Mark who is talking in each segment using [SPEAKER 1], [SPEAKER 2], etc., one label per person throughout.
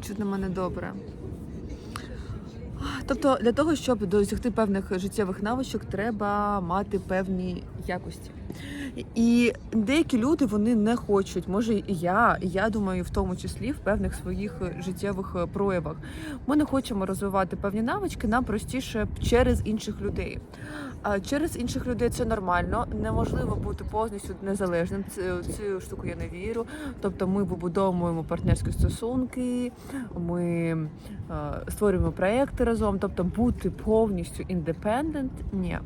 [SPEAKER 1] Чутно мене добре. Тобто для того, щоб досягти певних життєвих навичок, треба мати певні якості. І деякі люди вони не хочуть, може і я, і я думаю, в тому числі в певних своїх життєвих проявах. Ми не хочемо розвивати певні навички, нам простіше через інших людей. А через інших людей це нормально. Неможливо бути повністю незалежним. Цю штуку я не вірю. Тобто ми побудовуємо партнерські стосунки, ми е, створюємо проекти разом. Тобто бути повністю індепендент. Ні,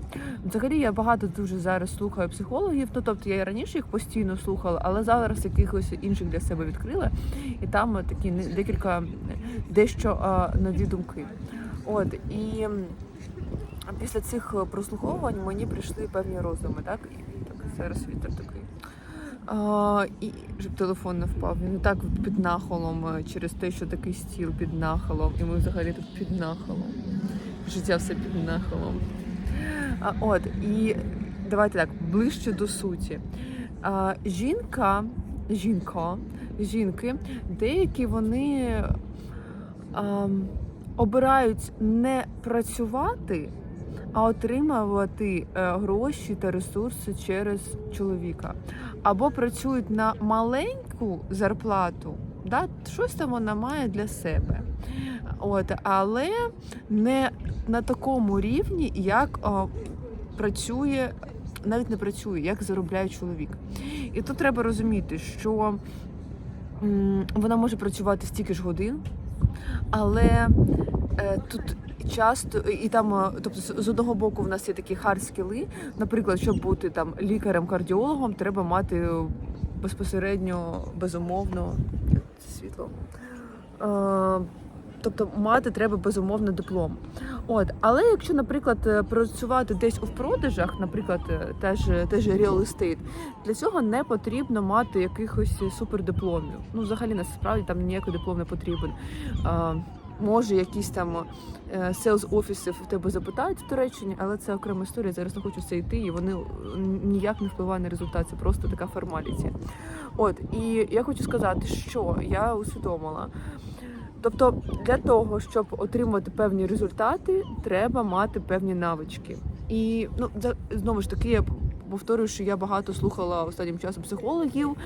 [SPEAKER 1] взагалі я багато дуже зараз слухаю психологів. Ну тобто я і раніше їх постійно слухала, але зараз якихось інших для себе відкрила, і там такі не- декілька дещо е, нові думки. От і. після цих е, прослуховувань мені прийшли певні роздуми, так? І так зараз вітер такий. А, і щоб телефон не впав. Він так під нахолом е, через те, що такий стіл під нахолом, і ми взагалі тут під нахолом. Життя все під нахолом. А, от, і давайте так, ближче до суті. А, жінка, жінка, жінки, деякі вони а, обирають не працювати, а отримувати е, гроші та ресурси через чоловіка. Або працюють на маленьку зарплату, да? щось там вона має для себе. От, але не на такому рівні, як о, працює, навіть не працює, як заробляє чоловік. І тут треба розуміти, що вона може працювати стільки ж годин, але е, тут часто і там, е, тобто з- одного боку, в нас є такі хард скіли. Наприклад, щоб бути там лікарем-кардіологом, треба мати безпосередньо, безумовно, світло. Е, Тобто мати треба безумовно диплом. От, але якщо, наприклад, е, працювати десь у продажах, наприклад, е, теж теж real estate, для цього не потрібно мати якихось супердипломів. Ну, взагалі насправді там ніякий диплом не потрібен. А, може, якісь там селс офіси в тебе запитають в Туреччині, але це окрема історія. Зараз не хочу це йти, і вони е, ніяк не впливають на результат. Це просто така формаліті. От і я хочу сказати, що я усвідомила. Тобто для того, щоб отримувати певні результати, треба мати певні навички. І ну знову ж таки, я повторюю, що я багато слухала останнім часом психологів,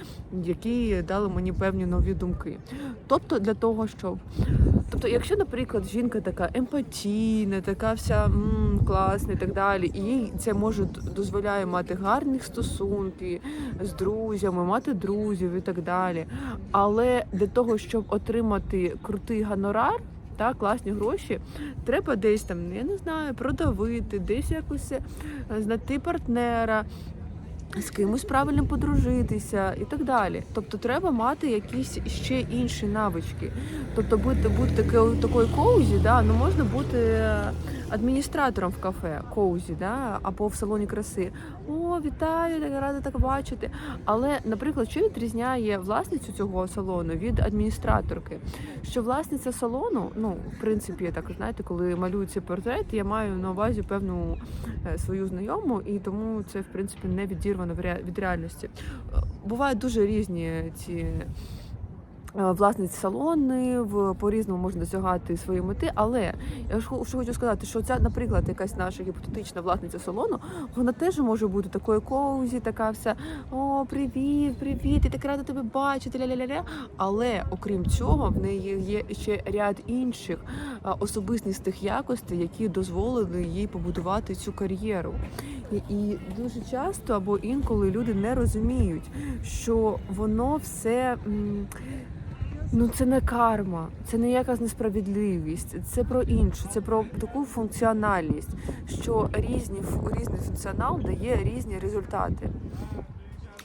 [SPEAKER 1] які дали мені певні нові думки. Тобто, для того, щоб тобто, якщо, наприклад, жінка така емпатійна, така вся м, класна і так далі, і їй це може дозволяє мати гарні стосунки з друзями, мати друзів і так далі. Але для того, щоб отримати крутий гонорар, та класні гроші, треба десь там, я не знаю, продавити, десь якось е, знайти партнера. З кимось правильно подружитися і так далі. Тобто треба мати якісь ще інші навички. Тобто бути, бути такою коузі, да, ну можна бути е, адміністратором в кафе, коузі, да, або в салоні краси. О, вітаю, так рада так бачити. Але, наприклад, що відрізняє власницю цього салону від адміністраторки? Що власниця салону, ну, в принципі, так знаєте, коли малюється портрет, я маю на увазі певну е, свою знайому, і тому це в принципі не відірвано від реальності. Бувають дуже різні ці. Е, Власниці салони в по-різному можна досягати своєї мети, але я ж хо- хочу сказати, що ця, наприклад, якась наша гіпотетична власниця салону, вона теж може бути такою коузі, така вся о, привіт, привіт, я так рада тебе бачити, ля-ля-ля-ля. Але окрім цього, в неї є ще ряд інших а, особистісних якостей, які дозволили їй побудувати цю кар'єру. І дуже часто або інколи люди не розуміють, що воно все. Ну, це не карма, це не якась несправедливість, це про інше, це про таку функціональність, що різні різний функціонал дає різні результати.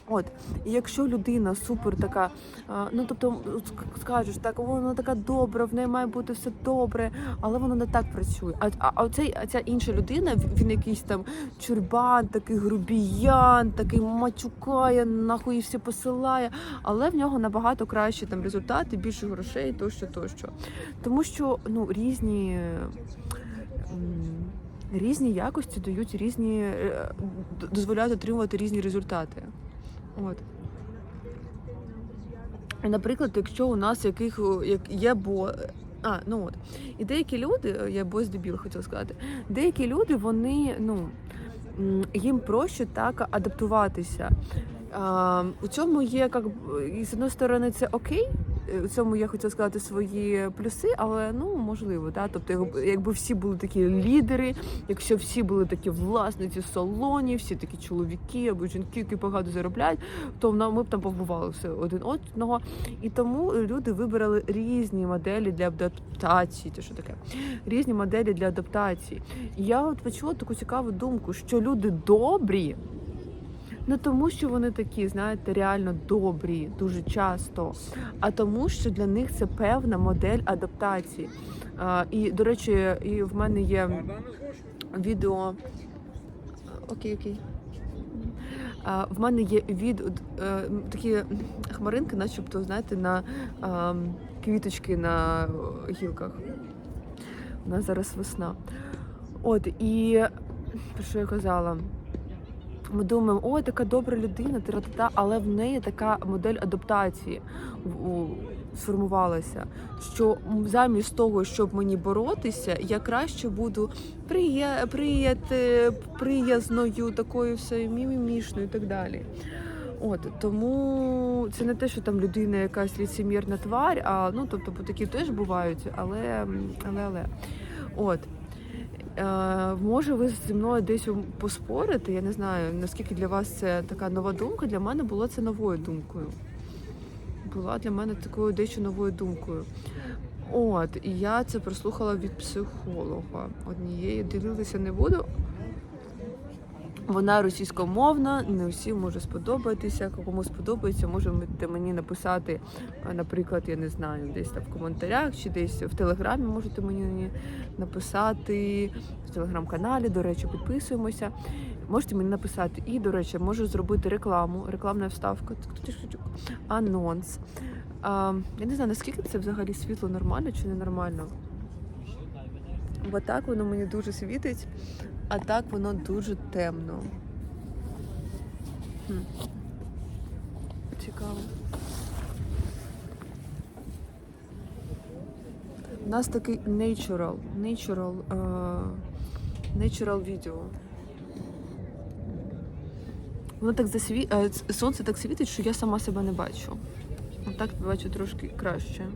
[SPEAKER 1] От, і якщо людина супер така, ну тобто скажеш, так вона така добра, в неї має бути все добре, але воно не так працює. А, а, а оцей, а ця інша людина, він якийсь там чурбан, такий грубіян, такий матюкає, нахуй все посилає, але в нього набагато кращі там результати, більше грошей, тощо, тощо. Тому що ну різні. Різні якості дають різні, е, дозволяють отримувати різні результати. От. Наприклад, якщо у нас яких як є бо. А, ну от. І деякі люди, я бось дебіл хотіла сказати, деякі люди, вони, ну, їм проще так адаптуватися. А, у цьому є, як, з одної сторони, це окей. Е, У цьому я хотіла сказати свої плюси, але ну можливо, да. Тобто, якби- всі були такі лідери, якщо всі були такі власниці салонів, всі такі чоловіки або жінки, які багато заробляють, то ми б там повбивали все один одного. І тому люди вибирали різні моделі для адаптації. Це що таке? Різні моделі для адаптації. І я от почула таку цікаву думку, що люди добрі. Не тому, що вони такі, знаєте, реально добрі дуже часто, а тому, що для них це певна модель адаптації. А, і, до речі, і в мене є відео. Окей, окей. А, в мене є від е, такі хмаринки, начебто, знаєте, на а, квіточки на гілках. У нас зараз весна. От, і про що я казала? Ми думаємо, ой, така добра людина, тра-та-та, але в неї така модель адаптації сформувалася. Що замість того, щоб мені боротися, я краще буду прия... прияти... приязною, такою все мімімішною і так далі. От тому це не те, що там людина якась ліцемірна тварь, а ну тобто такі теж бувають, але але але. От. Е, може, ви зі мною десь поспорите. Я не знаю, наскільки для вас це така нова думка. Для мене було це новою думкою. Була для мене такою дещо новою думкою. От, і я це прослухала від психолога. Однієї ділитися не буду. Вона російськомовна, не всім може сподобатися. Кому сподобається, можете мені написати, е, наприклад, я не знаю, десь там в коментарях чи десь в телеграмі можете мені написати в телеграм-каналі. До речі, підписуємося. Можете мені написати. І, до речі, можу зробити рекламу, рекламна вставка, анонс. А, я не знаю, наскільки це взагалі світло нормально чи ненормально. Бо так воно мені дуже світить, а так воно дуже темно. Хм. Цікаво. У нас такий natural, natural, е, natural відео. Воно так засві... е, сонце так світить, що я сама себе не бачу. Отак бачу трошки краще.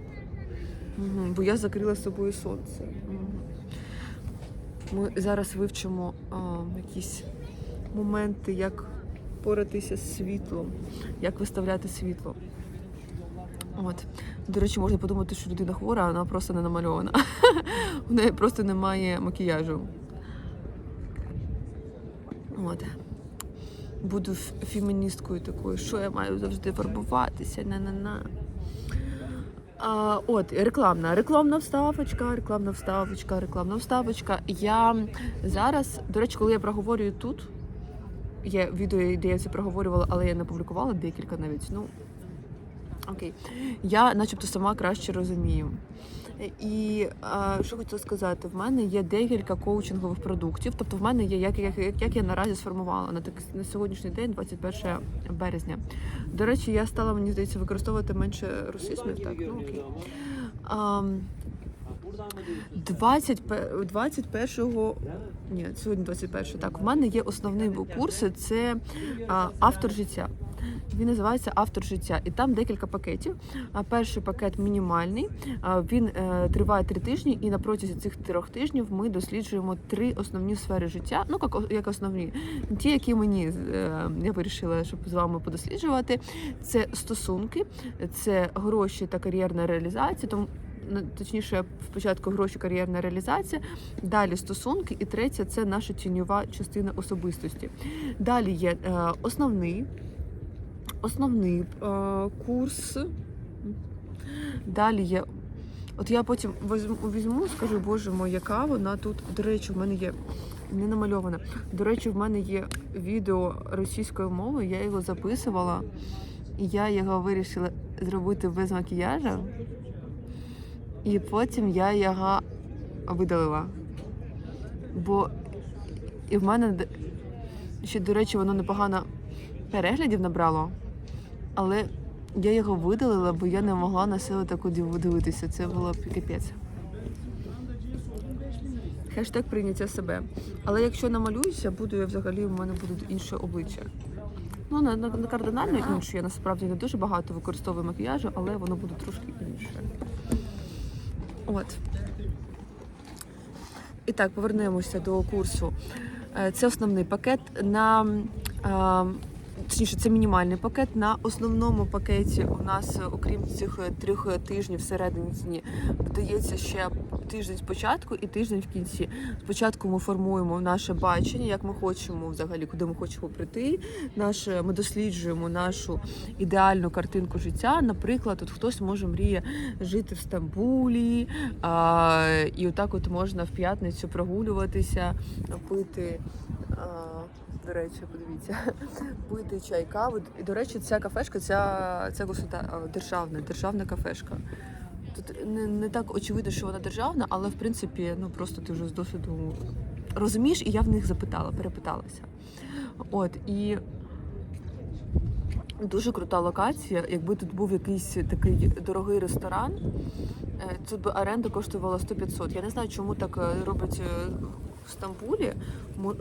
[SPEAKER 1] Угу, бо я закрила собою сонце. Ми зараз вивчимо а, якісь моменти, як поратися з світлом, як виставляти світло. От. До речі, можна подумати, що людина хвора, вона просто не намальована. У неї просто немає макіяжу. От. Буду феміністкою такою, що я маю завжди фарбуватися, на-на-на. А, от, рекламна, рекламна вставочка, рекламна вставочка, рекламна вставочка. Я зараз, до речі, коли я проговорюю тут, є відео, де я це проговорювала, але я не публікувала декілька навіть. Ну окей. Я начебто сама краще розумію. І що хотіла сказати, в мене є декілька коучингових продуктів. Тобто, в мене є, як, як, як, я наразі сформувала на так на сьогоднішній день, 21 березня. До речі, я стала, мені здається, використовувати менше русизмів. Так, ну окей. А, 20, 21-го, ні, сьогодні 21 так, в мене є основний курс, це автор життя. Він називається Автор життя, і там декілька пакетів. Перший пакет мінімальний. Він е, триває три тижні, і на протязі цих трьох тижнів ми досліджуємо три основні сфери життя. Ну як, як основні, ті, які мені е, я вирішила, щоб з вами подосліджувати. Це стосунки, це гроші та кар'єрна реалізація. Тому ну, точніше, спочатку гроші, кар'єрна реалізація, далі стосунки, і третє це наша тіньова частина особистості. Далі є е, основний, основний е, курс. Далі є. От я потім візьму, скажу, боже мой, яка вона тут. До речі, в мене є не намальована. До речі, в мене є відео російською мовою, я його записувала, і я його вирішила зробити без макіяжу. І потім я його видалила. Бо і в мене ще, до речі, воно непогано переглядів набрало. Але Я його видалила, бо я не могла на себе таку див- дивитися. Це було капець. Хештег прийняття себе. Але якщо намалююся, буду я взагалі, у мене буде інше обличчя. Ну, на, на кардинально інше. Я насправді не дуже багато використовую макіяжу, але воно буде трошки інше. От. І так, повернемося до курсу. Е, Це основний пакет на точніше, це мінімальний пакет. На основному пакеті у нас, е, окрім цих е, трьох е, тижнів всередині додається ще тиждень спочатку і тиждень в кінці. Спочатку ми формуємо наше бачення, як ми хочемо взагалі, куди ми хочемо прийти. Наше, ми досліджуємо нашу ідеальну картинку життя. Наприклад, от хтось може мріє жити в Стамбулі, а, і отак от можна в п'ятницю прогулюватися, пити. А, до речі, подивіться, пити чай, каву. І, до речі, ця кафешка, ця, це государ... державна, державна кафешка. Тут не, не так очевидно, що вона державна, але в принципі, ну просто ти вже з досвіду розумієш, і я в них запитала, перепиталася. От і дуже крута локація. Якби тут був якийсь такий дорогий ресторан, е, тут би оренда коштувала 100-500. Я не знаю, чому так е, роблять е, в Стамбулі.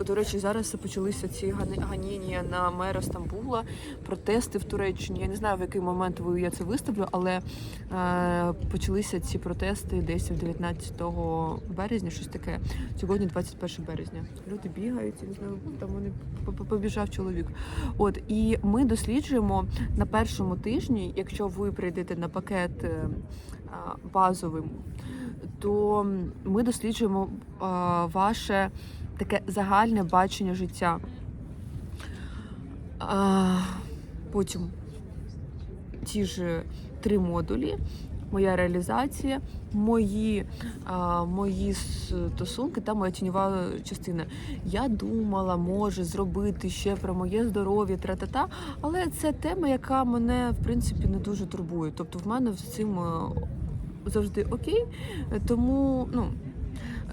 [SPEAKER 1] До речі, зараз почалися ці ганіння на мера Стамбула, протести в Туреччині. Я не знаю, в який момент я це виставлю, але е, почалися ці протести десь 19 березня, щось таке. Сьогодні 21 березня. Люди бігають, я не знаю, там вони по- по- побіжав чоловік. От і ми досліджуємо на першому тижні, якщо ви прийдете на пакет е, базовим, то ми досліджуємо ваше таке загальне бачення життя. Потім ті ж три модулі. Моя реалізація, мої, мої стосунки та моя тіньова частина. Я думала, може зробити ще про моє здоров'я, тра-та-та, але це тема, яка мене в принципі не дуже турбує. Тобто в мене з цим е, завжди окей. Е, Тому, ну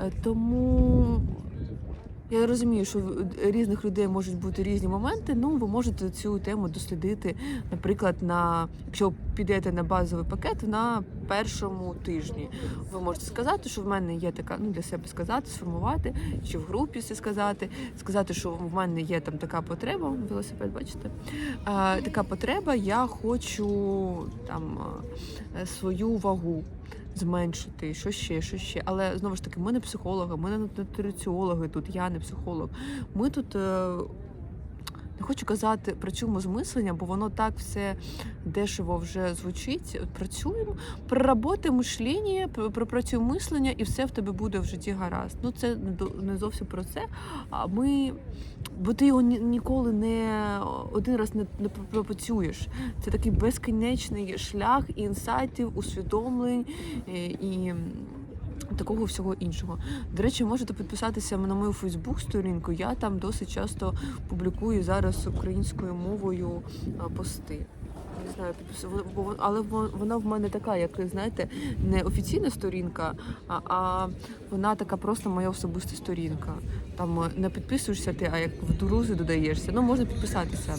[SPEAKER 1] е, тому я розумію, що в різних людей можуть бути різні моменти. Ну, ви можете цю тему дослідити, наприклад, на якщо підете на базовий пакет на першому тижні. Ви можете сказати, що в мене є така, ну для себе сказати, сформувати, чи в групі це сказати, сказати, що в мене є там така потреба, велосипед, бачите, а, така потреба, я хочу там е, свою вагу зменшити, що ще, що ще. Але знову ж таки, ми не психологи, ми не нутриціологи тут, я не психолог. Ми тут. Не хочу казати, працюємо з мисленням, бо воно так все дешево вже звучить. Працюємо, проработаємо мишлення, пр- пропрацюємо мислення, і все в тебе буде в житті гаразд. Ну це не зовсім про це. А ми, бо ти його ні- ніколи не один раз не, не пропрацюєш. Це такий безкінечний шлях інсайтів, усвідомлень е, і. Такого всього іншого. До речі, можете підписатися на мою Фейсбук-сторінку. Я там досить часто публікую зараз українською мовою пости. Не знаю, але вона в мене така, як знаєте, не офіційна сторінка, а, а вона така просто моя особиста сторінка. Там е, не підписуєшся ти, а як в друзі додаєшся. Ну можна підписатися.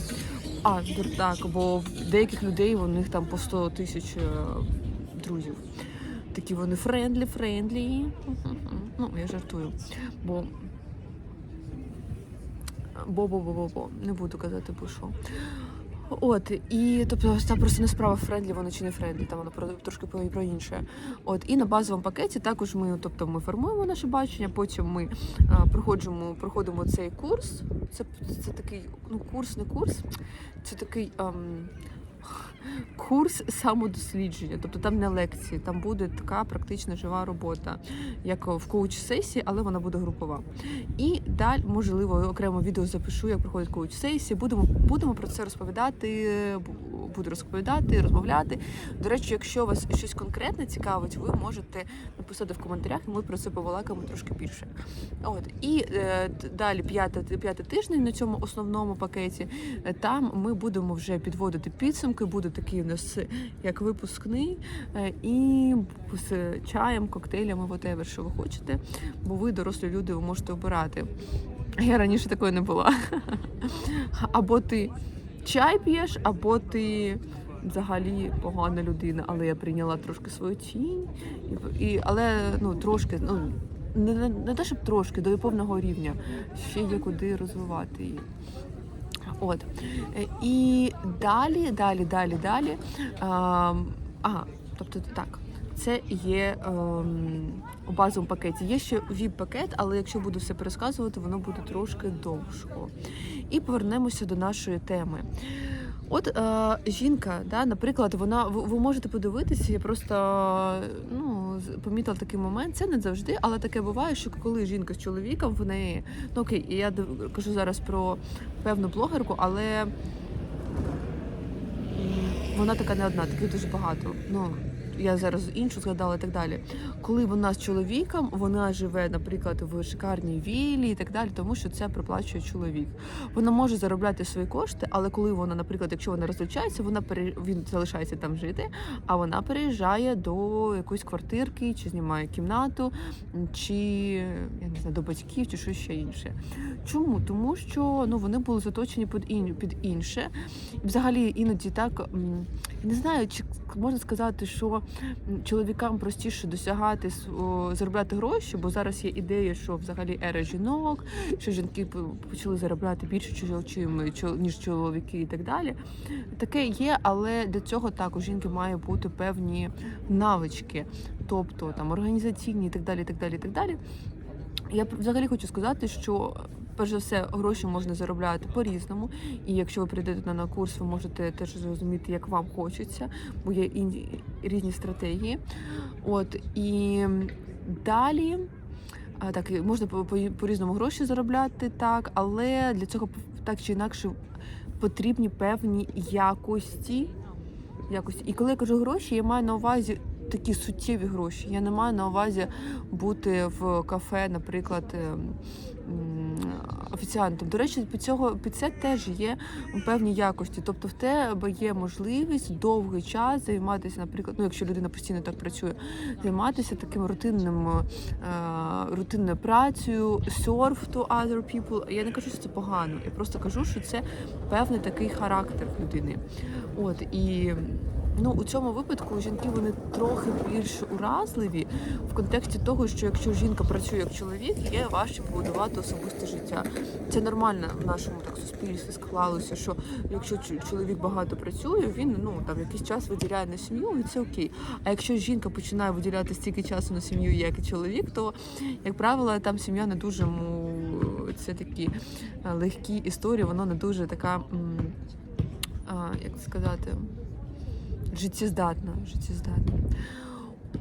[SPEAKER 1] А, так, бо в деяких людей у них там по 100 тисяч е, друзів. Такі вони френдлі, френдлі. Ну, я жартую. Бо. Бо-бо-бо-бо-бо. Не буду казати, бо що. От, і тобто там просто не справа френдлі, воно чи не френдлі, там воно про трошки про, про інше. От, і на базовому пакеті також ми, тобто ми формуємо наше бачення, потім ми а, проходимо, проходимо цей курс. Це, це такий ну, курс, не курс, це такий. ем, Курс самодослідження, тобто там не лекції, там буде така практична жива робота, як в коуч-сесії, але вона буде групова. І далі, можливо, окремо відео запишу, як проходить коуч-сесії. Будемо, будемо про це розповідати, буду розповідати, розмовляти. До речі, якщо вас щось конкретне цікавить, ви можете написати в коментарях, і ми про це повалакаємо трошки більше. От і е, далі п'яте тиждень на цьому основному пакеті. Е, Там ми будемо вже підводити підсумки. Буде такий у нас як випускний, е, і з чаєм, коктейлями, whatever, що ви хочете. Бо ви дорослі люди, ви можете обирати. Я раніше такої не була. Або ти чай п'єш, або ти взагалі погана людина, але я прийняла трошки свою тінь, і, і але ну трошки, ну не, не те, щоб трошки, до повного рівня ще є куди розвивати її. От і далі, далі, далі, далі. ем, ага, тобто так. Це є ем, у базовому пакеті. Є ще віп-пакет, але якщо буду все пересказувати, воно буде трошки довшого. І повернемося до нашої теми. От е, жінка, да, наприклад, вона ви, ви можете подивитися, я просто ну, помітила такий момент. Це не завжди, але таке буває, що коли жінка з чоловіком, в неї ну окей, я кажу зараз про певну блогерку, але вона така не одна, таких дуже багато. Ну я зараз іншу згадала і так далі. Коли вона з чоловіком, вона живе, наприклад, в шикарній віллі і так далі, тому що це проплачує чоловік. Вона може заробляти свої кошти, але коли вона, наприклад, якщо вона розлучається, вона пере... він залишається там жити, а вона переїжджає до якоїсь квартирки, чи знімає кімнату, чи я не знаю, до батьків, чи щось ще інше. Чому? Тому що ну вони були заточені під під інше. Взагалі іноді так м, не знаю, чи можна сказати, що чоловікам простіше досягати заробляти гроші, бо зараз є ідея, що взагалі ера жінок, що жінки почали заробляти більше ніж чоловіки і так далі. Таке є, але для цього також жінки має бути певні навички, тобто там організаційні і так далі. і так далі, і так далі. Я взагалі хочу сказати, що перш за все гроші можна заробляти по-різному. І якщо ви прийдете на, курс, ви можете теж зрозуміти, як вам хочеться, бо є різні стратегії. От і далі. Так, можна по, по, по-різному гроші заробляти, так, але для цього так чи інакше потрібні певні якості. якості. І коли я кажу гроші, я маю на увазі такі суттєві гроші. Я не маю на увазі бути в кафе, наприклад, ем, офіціантом. До речі, під цього під це теж є певні якості. Тобто, в тебе є можливість довгий час займатися, наприклад, ну якщо людина постійно так працює, займатися таким рутинним е, рутинною працею, serve to other people. Я не кажу, що це погано. Я просто кажу, що це певний такий характер людини. От і. Ну, у цьому випадку жінки вони трохи більш уразливі в контексті того, що якщо жінка працює як чоловік, є важче побудувати особисте життя. Це нормально в нашому так суспільстві склалося, що якщо чоловік багато працює, він ну там якийсь час виділяє на сім'ю, і це окей. А якщо жінка починає виділяти стільки часу на сім'ю, як і чоловік, то як правило, там сім'я не дуже му це такі е, легкі історії, воно не дуже така, як сказати, життєздатна. життєздатна.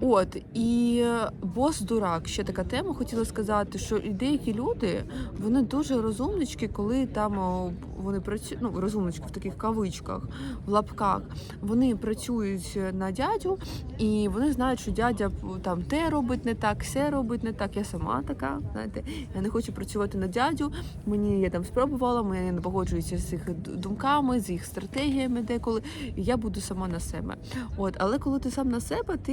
[SPEAKER 1] От і бос дурак, ще така тема. Хотіла сказати, що деякі люди вони дуже розумнички, коли там вони працюють, ну розумнички в таких кавичках, в лапках. Вони працюють на дядю, і вони знають, що дядя там те робить не так, все робить не так. Я сама така, знаєте, я не хочу працювати на дядю. Мені я там спробувала, мені не погоджуються з їх думками, з їх стратегіями деколи. І я буду сама на себе. От, але коли ти сам на себе, ти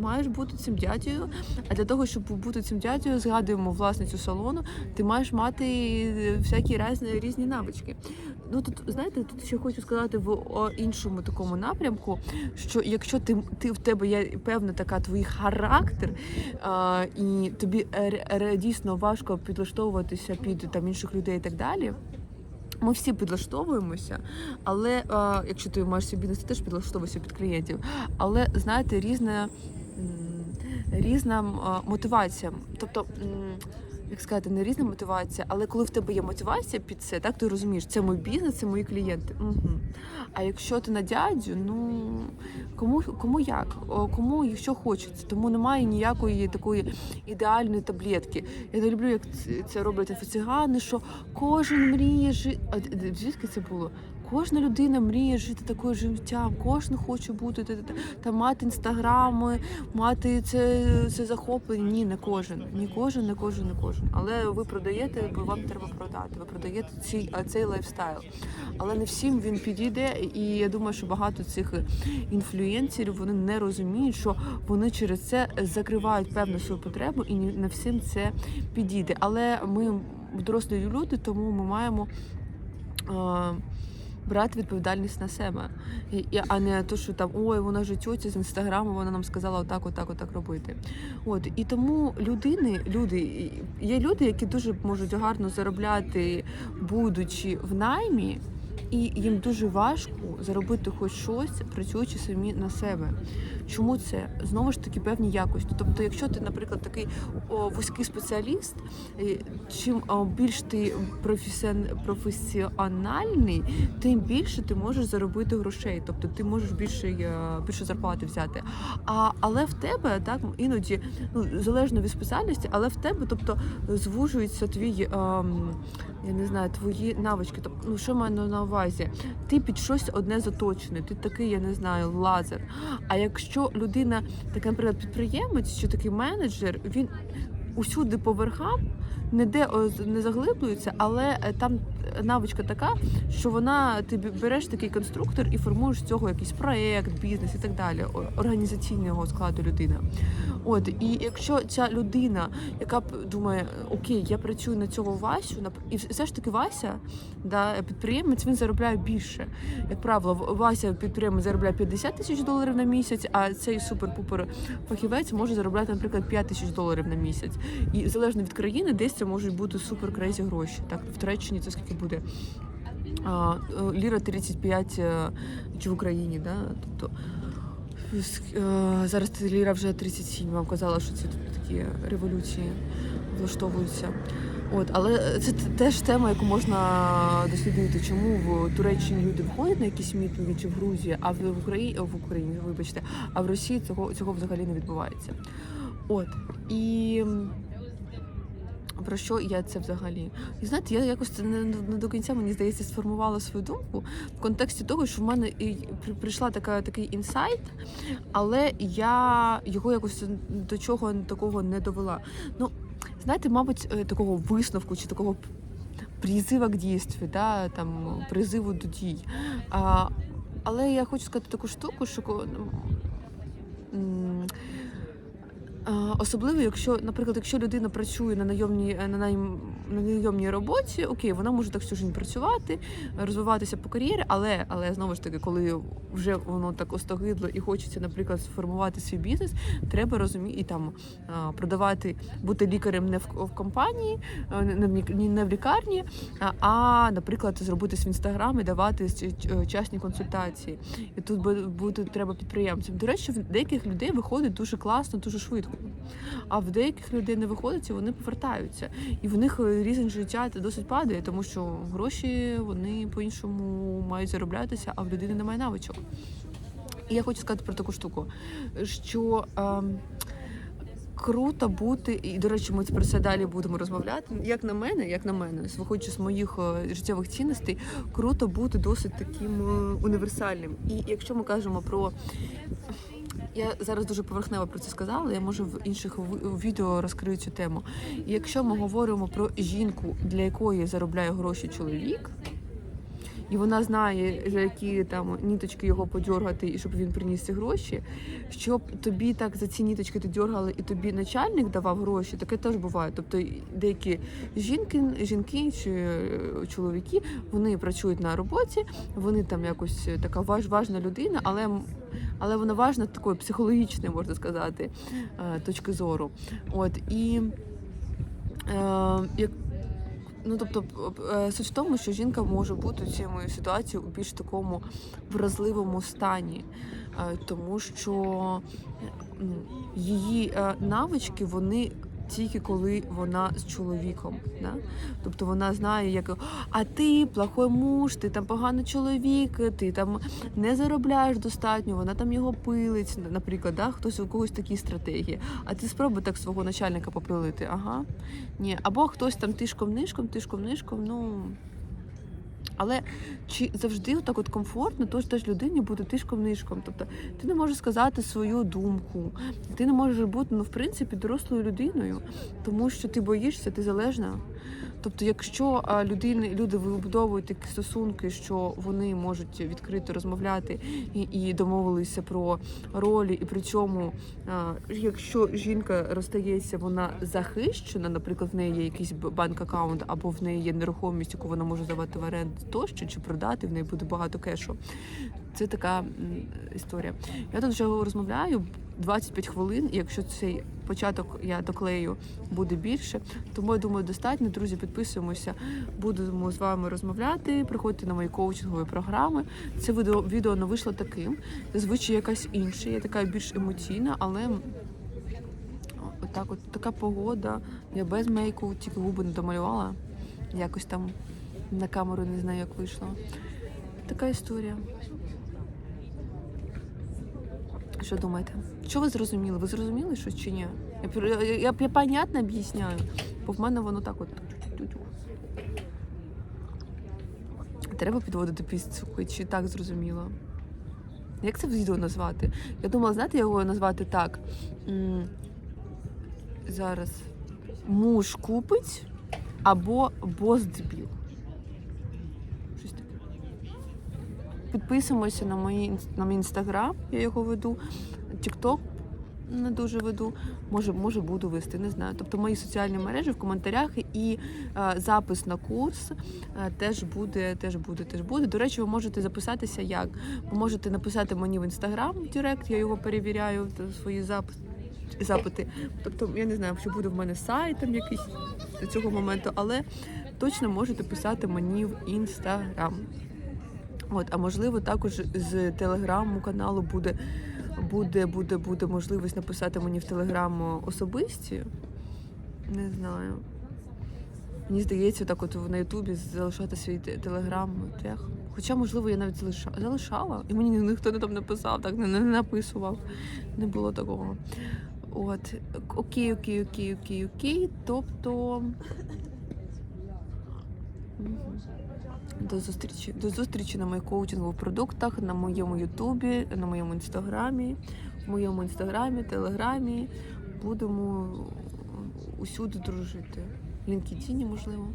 [SPEAKER 1] маєш бути цим дядею. А для того, щоб бути цим дядею, згадуємо власницю салону, ти маєш мати всякі різні, різні навички. Ну тут знаєте, тут ще хочу сказати в іншому такому напрямку, що якщо ти, ти в тебе є певна така твій характер, а, і тобі ре- ре- дійсно важко підлаштовуватися під там інших людей і так далі. Ми всі підлаштовуємося, але е, якщо ти маєш свій бізнес, ти теж підлаштовуєшся під клієнтів. Але знаєте, різна, різна е, мотивація. Тобто, як сказати, не різна мотивація, але коли в тебе є мотивація під це, так ти розумієш, це мій бізнес, це мої клієнти. Угу. А якщо ти на дядю, ну кому кому як, кому що хочеться, тому немає ніякої такої ідеальної таблетки. Я не люблю, як це- роблять офіцігани, що кожен мріє жити. Звідки це було? Кожна людина мріє жити таким життям, кожен хоче бути та, мати інстаграми, мати це, це захоплення. Ні, не кожен. Ні кожен, не кожен, не кожен. Але ви продаєте, бо вам треба продати. Ви продаєте цей, цей лайфстайл. Але не всім він підійде. І я думаю, що багато цих інфлюєнсерів вони не розуміють, що вони через це закривають певну свою потребу, і не всім це підійде. Але ми дорослі люди, тому ми маємо. Брати відповідальність на себе, а не то, що там ой, вона ж тьотя з інстаграму, вона нам сказала отак, отак, отак робити. От і тому людини, люди є люди, які дуже можуть гарно заробляти, будучи в наймі. І їм дуже важко заробити хоч щось, працюючи самі на себе. Чому це? Знову ж таки певні якості. Тобто, якщо ти, наприклад, такий о, вузький спеціаліст, е, чим о, більш ти професіон- професіональний, тим більше ти можеш заробити грошей. Тобто ти можеш більше, е, більше зарплати взяти. А, але в тебе так іноді ну, залежно від спеціальності, але в тебе, тобто, звужується твій. ем, я не знаю, твої навички. Тобто, ну що маю на увазі? Ти під щось одне заточений, ти такий, я не знаю, лазер. А якщо людина, так, наприклад, підприємець чи такий менеджер, він усюди по верхам, ніде о, не заглиблюється, але е, там навичка така, що вона ти береш такий конструктор і формуєш з цього якийсь проект, бізнес і так далі, організаційного складу людини. От і якщо ця людина, яка думає, окей, я працюю на цього Васю, і все ж таки Вася, да, підприємець, він заробляє більше. Як правило, Вася підприємець заробляє 50 тисяч доларів на місяць, а цей супер-пупер фахівець може заробляти, наприклад, 5 тисяч доларів на місяць. І залежно від країни, десь це можуть бути супер крейзі гроші. Так, в Туреччині це скільки буде? А, е, ліра 35 е, чи в Україні, да? тобто. Е, Зараз ліра вже 37, вам казала, що тут такі революції влаштовуються. От, але це теж тема, яку можна дослідити, чому в Туреччині люди виходять на якісь мітинги чи в Грузії, а в Україні в Україні, вибачте, а в Росії цього цього взагалі не відбувається. От і про що я це взагалі? І знаєте, я якось це не, не до кінця мені здається сформувала свою думку в контексті того, що в мене і прийшла така такий інсайт, але я його якось до чого такого не довела. Ну, знаєте, мабуть, е, такого висновку чи такого призива к дійстві, да, там призиву до дій. А, але я хочу сказати таку штуку, що а, Особливо, якщо, наприклад, якщо людина працює на найомній на найм на найомній роботі, окей, вона може так всю життя працювати, розвиватися по кар'єрі, але але знову ж таки, коли вже воно так остогидло і хочеться, наприклад, сформувати свій бізнес, треба розуміти і там продавати, бути лікарем не в, в компанії, не в не в лікарні, а, наприклад, зробити свій інстаграм і давати ці- частні консультації. І тут бу- бути треба підприємцем. До речі, в деяких людей виходить дуже класно, дуже швидко. А в деяких людей не виходить, і вони повертаються. І в них е, рівень життя досить падає, тому що гроші вони по-іншому мають зароблятися, а в людини немає навичок. І я хочу сказати про таку штуку, що. ем, Круто бути, і до речі, ми про це далі будемо розмовляти. Як на мене, як на мене, виходячи з моїх е, життєвих цінностей, круто бути досить таким е, універсальним. І якщо ми кажемо про я зараз дуже поверхнево про це сказала. Я може в інших відео розкрию цю тему. І якщо ми говоримо про жінку, для якої заробляє гроші чоловік, і вона знає, за які там ніточки його подьоргати, і щоб він приніс ці гроші, щоб тобі так за ці ніточки ти дьоргали, і тобі начальник давав гроші, таке теж буває. Тобто деякі жінки, жінки чи е, чоловіки вони працюють на роботі, вони там якось е, така важ, важна людина, але але вона важна з такої психологічної, можна сказати, е, точки зору. От і е, як Ну, тобто, е, суть в тому, що жінка може бути цією ситуацією у більш такому вразливому стані, е, тому що її е, навички вони тільки коли вона з чоловіком. Да? Тобто вона знає, як а ти плохой муж, ти там поганий чоловік, ти там не заробляєш достатньо, вона там його пилить, наприклад, да? хтось у когось такі стратегії. А ти спробуй так свого начальника попилити. Ага. Ні, або хтось там тишком-нишком, тишком-нишком, ну. Але чи завжди так от комфортно тож теж людині бути тишком-нишком? Тобто ти не можеш сказати свою думку, ти не можеш бути, ну, в принципі, дорослою людиною, тому що ти боїшся, ти залежна. Тобто, якщо людини, люди вибудовують такі стосунки, що вони можуть відкрито розмовляти і, і домовилися про ролі, і при цьому, якщо жінка розстається, вона захищена, наприклад, в неї є якийсь банк-аккаунт, або в неї є нерухомість, яку вона може здавати в оренду тощо, чи продати, в неї буде багато кешу. Це така історія. Я тут вже розмовляю 25 хвилин, і якщо цей початок я доклею буде більше, тому я думаю, достатньо. Друзі, підписуємося, будемо з вами розмовляти. Приходьте на мої коучингові програми. Це відео, відео не вийшло таким. Зазвичай якась інша, я така більш емоційна, але отак, от така погода. Я без мейку, тільки губи не домалювала. Якось там на камеру не знаю, як вийшло. Така історія. Що думаєте? Що ви зрозуміли? Ви зрозуміли щось чи ні? Я, я, я, я понятно об'ясняю, бо в мене воно так от. Треба підводити підсумки, чи так зрозуміло? Як це відео назвати? Я думала, знаєте, його назвати так. Зараз. Муж купить або бос дебіл. Щось таке. Підписуємося на мої на мій інстаграм, я його веду. Тікток не дуже веду. Може, може буду вести, не знаю. Тобто мої соціальні мережі в коментарях і е, запис на курс е, теж буде, теж буде, теж буде. До речі, ви можете записатися як? Ви можете написати мені в інстаграм Директ, я його перевіряю, свої записи. Запити, тобто я не знаю, чи буде в мене сайт там якийсь до цього моменту, але точно можете писати мені в інстаграм. От, а можливо, також з телеграму каналу буде, буде, буде, буде можливість написати мені в телеграм особисті. Не знаю. Мені здається, так от на Ютубі залишати свій телеграм тег. Хоча, можливо, я навіть залишала, і мені ніхто не там не писав, так не написував. Не було такого. От, окей, окей, окей, окей, окей. Тобто. До зустрічі. До зустрічі на моїх коучингових продуктах, на моєму Ютубі, на моєму інстаграмі, в моєму інстаграмі, телеграмі. Будемо усюди дружити. Лінкідіні можливо.